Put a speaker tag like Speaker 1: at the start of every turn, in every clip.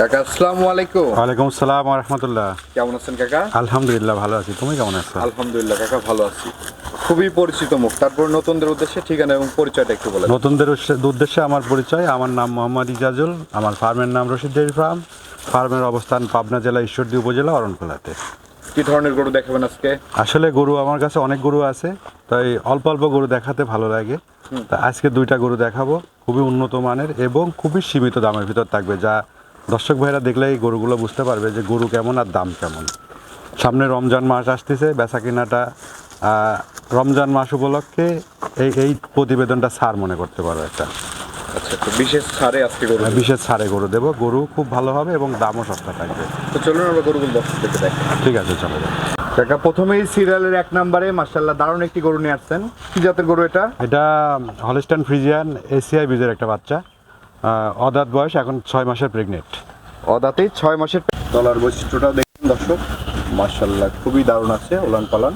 Speaker 1: কাকা আসসালামু আলাইকুম।
Speaker 2: ওয়ালাইকুম আসসালাম রহমতুল্লাহ।
Speaker 1: কেমন আছেন কাকা?
Speaker 2: আলহামদুলিল্লাহ ভালো আছি। তুমি কেমন আছো?
Speaker 1: আলহামদুলিল্লাহ কাকা ভালো আছি। খুবই পরিচিত মুখ। তারপর নতুনদের উদ্দেশ্যে ঠিকানা এবং পরিচয়টা একটু বলেন
Speaker 2: নতুনদের উদ্দেশ্যে- উদ্দেশ্যে আমার পরিচয় আমার নাম মোহাম্মদ ইজাজুল। আমার ফার্মের নাম রশিদ ডেয়ারি ফার্ম। ফার্মের অবস্থান পাবনা জেলা ঈশ্বরদী উপজেলা অরণখোলাতে
Speaker 1: কি ধরনের গরু দেখাবেন আজকে?
Speaker 2: আসলে গরু আমার কাছে অনেক গরু আছে তাই অল্প অল্প গরু দেখাতে ভালো লাগে। তা আজকে দুইটা গরু দেখাবো। খুবই উন্নত মানের এবং খুবই সীমিত দামের ভিতর থাকবে যা দর্শক ভাইরা দেখলে এই গরুগুলো বুঝতে পারবে যে গরু কেমন আর দাম কেমন। সামনে রমজান মাস আসতেছে বেচা কেনাটা রমজান মাস উপলক্ষে এই এই প্রতিবেদনটা সার মনে করতে পারো একটা।
Speaker 1: আচ্ছা বিশেষ সারে আজকে গরু
Speaker 2: বিশেষ ছাড়ে গরু দেবো। গরু খুব ভালো হবে এবং দামও সস্তা থাকবে।
Speaker 1: তো চলুন আমরা গরুগুলো দর্শকদেরকে দেখেন
Speaker 2: ঠিক আছে চলো।
Speaker 1: কাকা প্রথমেই সিরিয়ালের এক নম্বরে মার্শাল্লাহ দারুণ একটি গরু নিয়ে আসছেন। কি জাতের গরু এটা?
Speaker 2: এটা হলিস্টান ফ্রিজিয়ান এসিআই বীজের একটা বাচ্চা। অদাঁত বয়স এখন ছয় মাসের প্রেগনেন্ট
Speaker 1: অদাতেই ছয় মাসের তলার বৈশিষ্ট্যটাও দেখুন দর্শক। মার্শাল্লাহ খুবই দারুণ আছে ওলান পালান।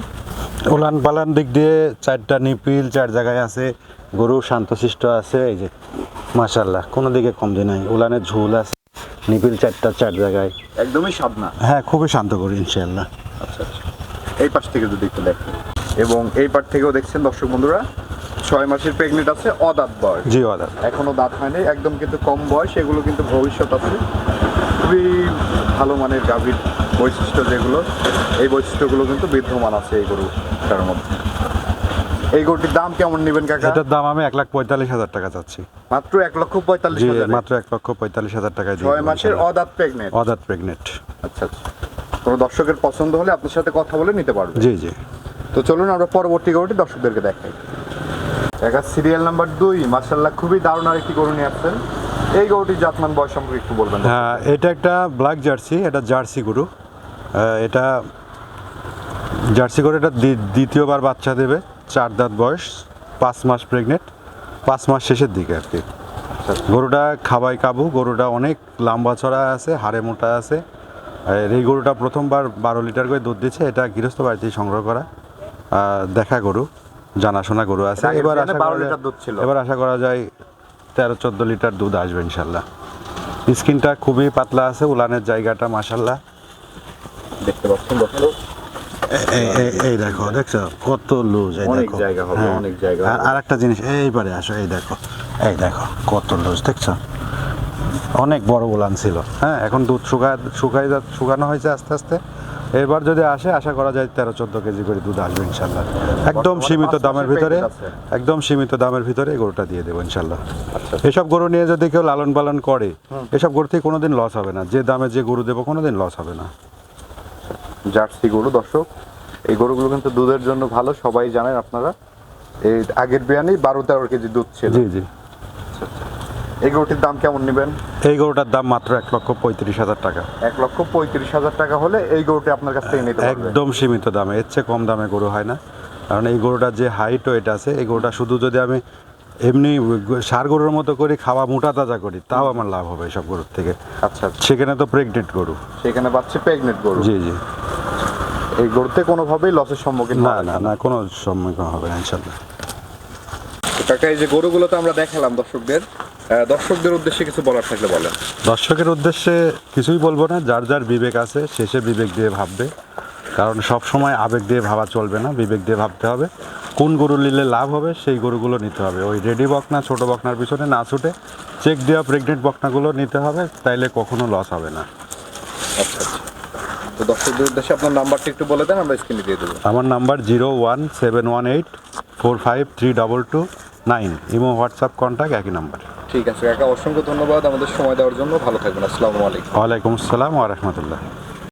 Speaker 2: উলান পালান দিক দিয়ে চারটা নিপিল চার জায়গায় আছে। গরু শান্তশিষ্ট আছে এই যে মার্শাল্লাহ কোনো দিকে কমতি নাই। উলানের ঝুল আছে নিপিল চারটা চার জায়গায়।
Speaker 1: একদমই সাদনা
Speaker 2: হ্যাঁ খুবই শান্ত গরু ইনশাল্লাহ
Speaker 1: আচ্ছা আচ্ছা। এই পাশ থেকে যদি একটু দেখেন। এবং এই পাশ থেকেও দেখছেন দর্শক বন্ধুরা ছয় মাসের প্রেগনেন্ট আছে অদাঁত বয়স।
Speaker 2: জি অদাঁত।
Speaker 1: এখনও দাঁত হয়নি একদম কিন্তু কম বয়স এগুলো কিন্তু ভবিষ্যৎ আছে। খুবই ভালো মানের গাভীর বৈশিষ্ট্য যেগুলো এই বৈশিষ্ট্যগুলো কিন্তু বিদ্যমান আছে এই গরুটার মধ্যে। এই গরুটির দাম কেমন নেবেন কাকা?
Speaker 2: এটার দাম আমি এক লাখ পঁয়তাল্লিশ হাজার টাকা চাচ্ছি।
Speaker 1: মাত্র এক লক্ষ পঁয়তাল্লিশ
Speaker 2: জি
Speaker 1: হাজার?
Speaker 2: মাত্র এক লক্ষ পঁয়তাল্লিশ হাজার টাকায় দিয়ে
Speaker 1: ছয় মাসের। অদাঁত প্রেগনেন্ট
Speaker 2: অদাঁত প্রেগনেন্ট
Speaker 1: আচ্ছা আচ্ছা। কোনো দর্শকের পছন্দ হলে আপনার সাথে কথা বলে নিতে পারবে
Speaker 2: জি জি।
Speaker 1: তো চলুন আমরা পরবর্তী গরুটি দর্শকদেরকে দেখাই। একা সিরিয়াল নাম্বার দুই মার্শাল্লাহ খুবই দারুণ আর একটি গরু নিয়ে আসছেন। এই গরুটির জাতমান বয়স সম্পর্কে একটু বলবেন।
Speaker 2: হ্যাঁ এটা একটা ব্ল্যাক জার্সি এটা জার্সি গরু। এটা জার্সি গরু এটা দ্বিতীয়বার বাচ্চা দেবে চার দাঁত বয়স পাঁচ মাস প্রেগনেন্ট পাঁচ মাস শেষের দিকে আর কি। গরুটা খাবাই কাবু গরুটা অনেক লম্বা ছড়া আছে হাড়ে মোটা আছে। আর এই গরুটা প্রথমবার বারো লিটার করে দুধ দিচ্ছে এটা গৃহস্থ বাড়িতেই সংগ্রহ করা। দেখা গরু। জানাশোনা গরু আছে। এবার আশা
Speaker 1: 12
Speaker 2: করা
Speaker 1: লিটার দুধ ছিল।
Speaker 2: এবার আশা করা যায় তেরো চোদ্দ লিটার দুধ আসবে ইনশাল্লাহ। স্কিনটা খুবই পাতলা আছে উলানের জায়গাটা মাসাল্লাহ
Speaker 1: দেখতে পাচ্ছেন দর্শক
Speaker 2: এই দেখো দেখছ? কত লুজ এই দেখো।
Speaker 1: জায়গা হবে,
Speaker 2: হ্যাঁ।
Speaker 1: অনেক জায়গা
Speaker 2: আর- একটা জিনিস এইবারে আসো এই দেখো। এই দেখো কত লুজ দেখছ? অনেক বড় উলান ছিল। হ্যাঁ এখন দুধ শুকায় শুকাই শুকানো হয়েছে আস্তে আস্তে। এবার যদি আসে আশা করা যায় তেরো চোদ্দ কেজি করে দুধ আসবে ইনশাল্লাহ। একদম সীমিত দামের ভিতরে একদম সীমিত দামের ভিতরে এই গরুটা দিয়ে দেবো ইনশাল্লাহ।
Speaker 1: আচ্ছা।
Speaker 2: এসব গরু নিয়ে যদি কেউ লালন পালন করে এসব গরু থেকে কোনোদিন লস হবে না। যে দামে যে গরু দেবো কোনোদিন লস হবে না।
Speaker 1: জার্সি গরু দর্শক এই গরুগুলো কিন্তু দুধের জন্য ভালো সবাই জানেন আপনারা। এই আগের বিয়ানেই বারো তেরো কেজি দুধ ছিল।
Speaker 2: জি জি।
Speaker 1: এই গরুটির দাম কেমন নেবেন?
Speaker 2: এই গরুটার দাম মাত্র এক লক্ষ পঁয়ত্রিশ হাজার টাকা।
Speaker 1: এক লক্ষ পঁয়ত্রিশ হাজার টাকা হলে এই গরুটি আপনার কাছ থেকে নিতে
Speaker 2: একদম সীমিত দামে এর চেয়ে কম দামে গরু হয় না। কারণ এই গরুটার যে হাইট ওয়েট আছে এই গরুটা শুধু যদি আমি এমনি সার গরুর মতো করে খাওয়া মোটা তাজা করি তাও আমার লাভ হবে সব গরুর থেকে।
Speaker 1: আচ্ছা আচ্ছা।
Speaker 2: সেখানে তো প্রেগনেন্ট গরু।
Speaker 1: সেখানে পাচ্ছে প্রেগনেন্ট গরু।
Speaker 2: জি জি।
Speaker 1: এই গরুতে কোনোভাবেই লসের সম্মুখীন
Speaker 2: না না। না কোনো সম্মুখীন হবে না ইনশাল্লাহ।
Speaker 1: কাকা এই যে গরুগুলো তো আমরা দেখালাম দর্শকদের। দর্শকদের উদ্দেশ্যে কিছু বলার থাকলে বলেন।
Speaker 2: দর্শকের উদ্দেশ্যে কিছুই বলব না যার যার বিবেক আছে শেষে বিবেক দিয়ে ভাববে। কারণ সব সময় আবেগ দিয়ে ভাবা চলবে না বিবেক দিয়ে ভাবতে হবে। কোন গরু নিলে লাভ হবে সেই গরুগুলো নিতে হবে। ওই রেডি বকনা ছোট বকনার পিছনে না ছুটে চেক দেওয়া প্রেগনেন্ট বকনাগুলো নিতে হবে তাইলে কখনো লস হবে না।
Speaker 1: আচ্ছা আচ্ছা। তো দর্শকদের উদ্দেশ্যে আপনার নাম্বারটা একটু বলে দেন আমরা স্ক্রিনে দিয়ে দেবো।
Speaker 2: আমার number zero one seven one eight four five three double two nine imo WhatsApp contact একই নাম্বার।
Speaker 1: ঠিক আছে কাকা অসংখ্য ধন্যবাদ আমাদের সময় দেওয়ার জন্য। ভালো থাকবেন আসসালামু আলাইকুম।
Speaker 2: ওয়ালাইকুম আসসালাম ওয়া রাহমাতুল্লাহ।